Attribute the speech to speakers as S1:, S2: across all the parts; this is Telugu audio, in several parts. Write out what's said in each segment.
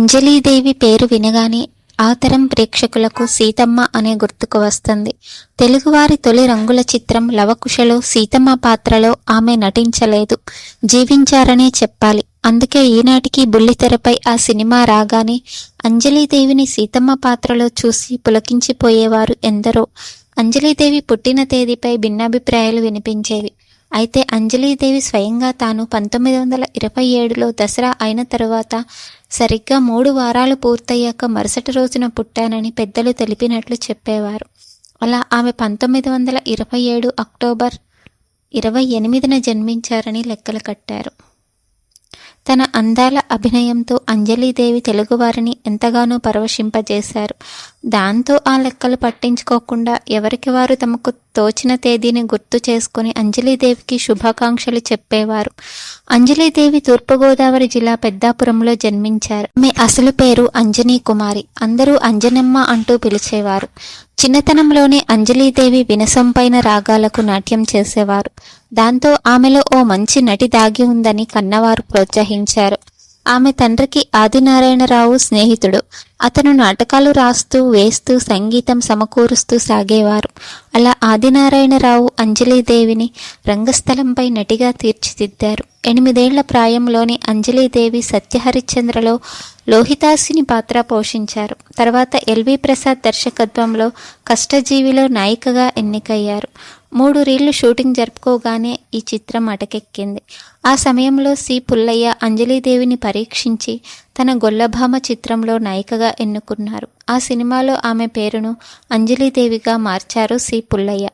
S1: అంజలీదేవి పేరు వినగానే ఆ తరం ప్రేక్షకులకు సీతమ్మ అనే గుర్తుకు వస్తుంది. తెలుగువారి తొలి రంగుల చిత్రం లవకుశలో సీతమ్మ పాత్రలో ఆమె నటించలేదు. జీవించారనే చెప్పాలి. అందుకే ఈనాటికి బుల్లితెరపై ఆ సినిమా రాగానే అంజలీదేవిని సీతమ్మ పాత్రలో చూసి పులకించిపోయేవారు ఎందరో. అంజలీదేవి పుట్టిన తేదీపై భిన్నాభిప్రాయాలు వినిపించేవి. అయితే అంజలీదేవి స్వయంగా తాను పంతొమ్మిది వందల ఇరవై ఏడులో దసరా అయిన తరువాత సరిగ్గా మూడు వారాలు పూర్తయ్యాక మరుసటి రోజున పుట్టానని పెద్దలు తెలిపినట్లు చెప్పేవారు. అలా ఆమె పంతొమ్మిది వందల ఇరవై ఏడు అక్టోబర్ ఇరవై ఎనిమిదిన జన్మించారని లెక్కలు కట్టారు. తన అందాల అభినయంతో అంజలీదేవి తెలుగువారిని ఎంతగానో పరవశింపజేశారు. దాంతో ఆ లెక్కలు పట్టించుకోకుండా ఎవరికి వారు తమకు తోచిన తేదీని గుర్తు చేసుకుని అంజలీదేవికి శుభాకాంక్షలు చెప్పేవారు. అంజలీదేవి తూర్పుగోదావరి జిల్లా పెద్దాపురంలో జన్మించారు. ఆమె అసలు పేరు అంజనీ కుమారి. అందరూ అంజనమ్మ అంటూ పిలిచేవారు. చిన్నతనంలోనే అంజలీదేవి వినసంపైన రాగాలకు నాట్యం చేసేవారు. దాంతో ఆమెలో ఓ మంచి నటి దాగి ఉందని కన్నవారు ప్రోత్సహించారు. ఆమె తండ్రికి ఆదినారాయణరావు స్నేహితుడు. అతను నాటకాలు రాస్తూ వేస్తూ సంగీతం సమకూరుస్తూ సాగేవారు. అలా ఆదినారాయణరావు అంజలీదేవిని రంగస్థలంపై నటిగా తీర్చిదిద్దారు. ఎనిమిదేళ్ళ ప్రాయంలోని అంజలీదేవి సత్యహరిశ్చంద్రలో లోహితాసిని పాత్ర పోషించారు. తర్వాత ఎల్వి ప్రసాద్ దర్శకత్వంలో కష్టజీవిలో నాయికగా ఎన్నికయ్యారు. మూడు రీళ్ళు షూటింగ్ జరుపుకోగానే ఈ చిత్రం అటకెక్కింది. ఆ సమయంలో సి. పుల్లయ్య అంజలీదేవిని పరీక్షించి తన గొల్లభామ చిత్రంలో నాయికగా ఎన్నుకున్నారు. ఆ సినిమాలో ఆమె పేరును అంజలీదేవిగా మార్చారు సి. పుల్లయ్య.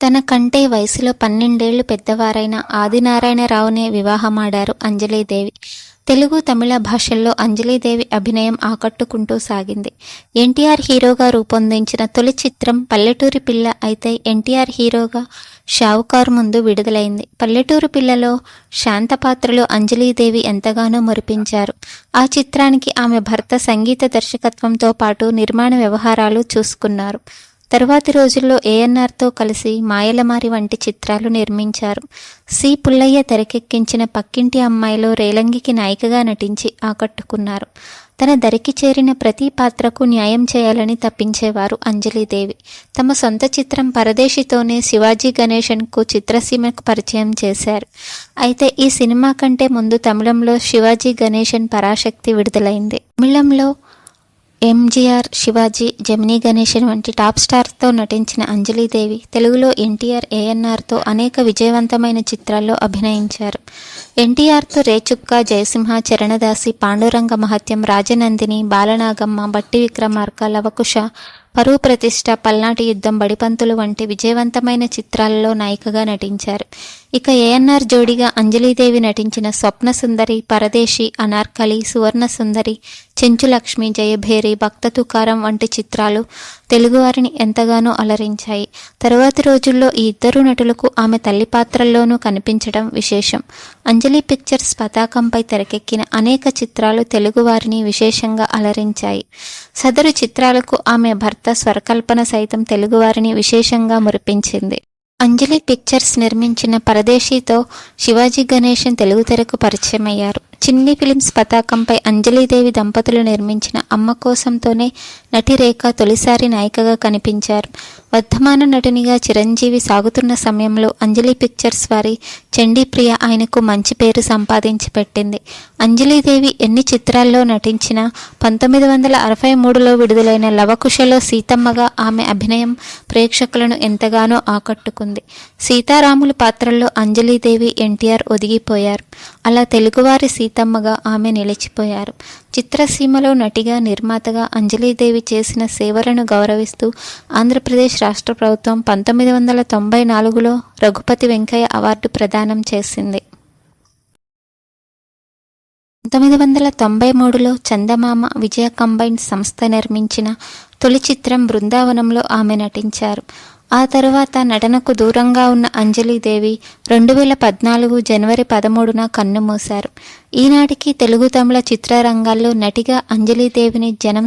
S1: తన కంటే వయసులో పన్నెండేళ్ళు పెద్దవారైన ఆదినారాయణరావునే వివాహమాడారు అంజలీదేవి. తెలుగు తమిళ భాషల్లో అంజలీదేవి అభినయం ఆకట్టుకుంటూ సాగింది. ఎన్టీఆర్ హీరోగా రూపొందించిన తొలి చిత్రం పల్లెటూరి పిల్ల అయితే ఎన్టీఆర్ హీరోగా షావుకారు ముందు విడుదలైంది. పల్లెటూరు పిల్లలో శాంత పాత్రలో అంజలీదేవి ఎంతగానో మురిపించారు. ఆ చిత్రానికి ఆమె భర్త సంగీత దర్శకత్వంతో పాటు నిర్మాణ వ్యవహారాలు చూసుకున్నారు. తరువాతి రోజుల్లో ఏఎన్ఆర్తో కలిసి మాయలమారి వంటి చిత్రాలు నిర్మించారు. సి. పుల్లయ్య తెరకెక్కించిన పక్కింటి అమ్మాయిలో రేలంగికి నాయికగా నటించి ఆకట్టుకున్నారు. తన దరికి చేరిన ప్రతి పాత్రకు న్యాయం చేయాలని తప్పించేవారు అంజలిదేవి. తమ సొంత చిత్రం పరదేశితోనే శివాజీ గణేశన్కు చిత్రసీమకు పరిచయం చేశారు. అయితే ఈ సినిమా కంటే ముందు తమిళంలో శివాజీ గణేశన్ పరాశక్తి విడుదలైంది. తమిళంలో ఎంజీఆర్ శివాజీ జమినీ గణేశన్ వంటి టాప్ స్టార్తో నటించిన అంజలీదేవి తెలుగులో ఎన్టీఆర్ ఏఎన్ఆర్తో అనేక విజయవంతమైన చిత్రాల్లో అభినయించారు. ఎన్టీఆర్తో రేచుక్క జయసింహ చరణదాసి పాండురంగ మహత్యం రాజనందిని బాలనాగమ్మ బట్టి విక్రమార్క లవకుశ పరువు ప్రతిష్ట పల్నాటి యుద్ధం బడిపంతులు వంటి విజయవంతమైన చిత్రాలలో నాయికగా నటించారు. ఇక ఏఎన్ఆర్ జోడిగా అంజలీదేవి నటించిన స్వప్న సుందరి పరదేశి అనార్కలి సువర్ణ సుందరి చెంచులక్ష్మి జయభేరి భక్త తుకారం వంటి చిత్రాలు తెలుగువారిని ఎంతగానో అలరించాయి. తరువాతి రోజుల్లో ఈ ఇద్దరు నటులకు ఆమె తల్లి పాత్రల్లోనూ కనిపించడం విశేషం. అంజలి అంజలి పిక్చర్స్ పతాకంపై తెరకెక్కిన అనేక చిత్రాలు తెలుగువారిని విశేషంగా అలరించాయి. సదరు చిత్రాలకు ఆమె భర్త స్వరకల్పన సైతం తెలుగువారిని విశేషంగా మురిపించింది. అంజలి పిక్చర్స్ నిర్మించిన పరదేశీతో శివాజీ గణేశన్ తెలుగు తెరకు పరిచయమయ్యారు. చిన్ని ఫిలిమ్స్ పతాకంపై అంజలీదేవి దంపతులు నిర్మించిన అమ్మ కోసంతోనే నటి రేఖ తొలిసారి నాయికగా కనిపించారు. వర్ధమాన నటునిగా చిరంజీవి సాగుతున్న సమయంలో అంజలి పిక్చర్స్ వారి చండీప్రియ ఆయనకు మంచి పేరు సంపాదించి పెట్టింది. అంజలీదేవి ఎన్ని చిత్రాల్లో నటించినా పంతొమ్మిది వందల అరవై మూడులో విడుదలైన లవకుశలో సీతమ్మగా ఆమె అభినయం ప్రేక్షకులను ఎంతగానో ఆకట్టుకుంది. సీతారాములు పాత్రల్లో అంజలీదేవి ఎన్టీఆర్ ఒదిగిపోయారు. అలా తెలుగువారి సీతమ్మగా ఆమె నిలిచిపోయారు. చిత్రసీమలో నటిగా నిర్మాతగా అంజలీదేవి చేసిన సేవలను గౌరవిస్తూ ఆంధ్రప్రదేశ్ రాష్ట్ర ప్రభుత్వం పంతొమ్మిది వందల తొంభై నాలుగులో రఘుపతి వెంకయ్య అవార్డు ప్రదానం చేసింది. పంతొమ్మిది వందల తొంభై మూడులో చందమామ విజయ కంబైన్ సంస్థ నిర్మించిన తొలి చిత్రం బృందావనంలో ఆమె నటించారు. ఆ తరువాత నటనకు దూరంగా ఉన్న అంజలీదేవి రెండు వేల పద్నాలుగు జనవరి పదమూడున కన్నుమూశారు ఈనాటికి తెలుగు తమిళ చిత్రరంగాల్లో నటిగా అంజలీదేవిని జనం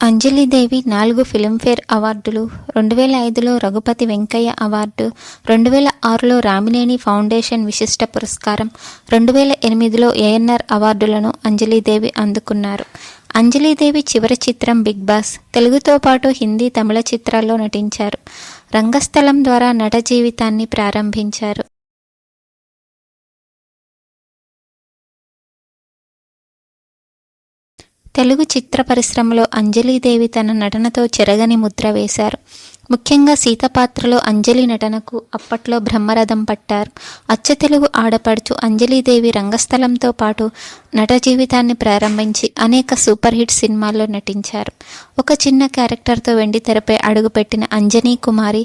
S1: అంజలిదేవి నాలుగు ఫిల్మ్ఫేర్ అవార్డులు రెండు వేల ఐదులో రఘుపతి వెంకయ్య అవార్డు రెండు వేల ఆరులో రామినేని ఫౌండేషన్ విశిష్ట పురస్కారం రెండు వేల ఎనిమిదిలో ఏఎన్ఆర్ అవార్డులను అంజలిదేవి అందుకున్నారు. అంజలిదేవి చివరి చిత్రం బిగ్ బాస్. తెలుగుతో పాటు హిందీ తమిళ చిత్రాల్లో నటించారు. రంగస్థలం ద్వారా నట జీవితాన్ని ప్రారంభించారు. తెలుగు చిత్ర పరిశ్రమలో అంజలీదేవి తన నటనతో చెరగని ముద్ర వేశారు. ముఖ్యంగా సీత పాత్రలో అంజలి నటనకు అప్పట్లో బ్రహ్మరథం పట్టారు. అచ్చ తెలుగు ఆడపడుచు అంజలీదేవి రంగస్థలంతో పాటు నట జీవితాన్ని ప్రారంభించి అనేక సూపర్ హిట్ సినిమాల్లో నటించారు. ఒక చిన్న క్యారెక్టర్తో వెండి తెరపై అడుగుపెట్టిన అంజనీ కుమారి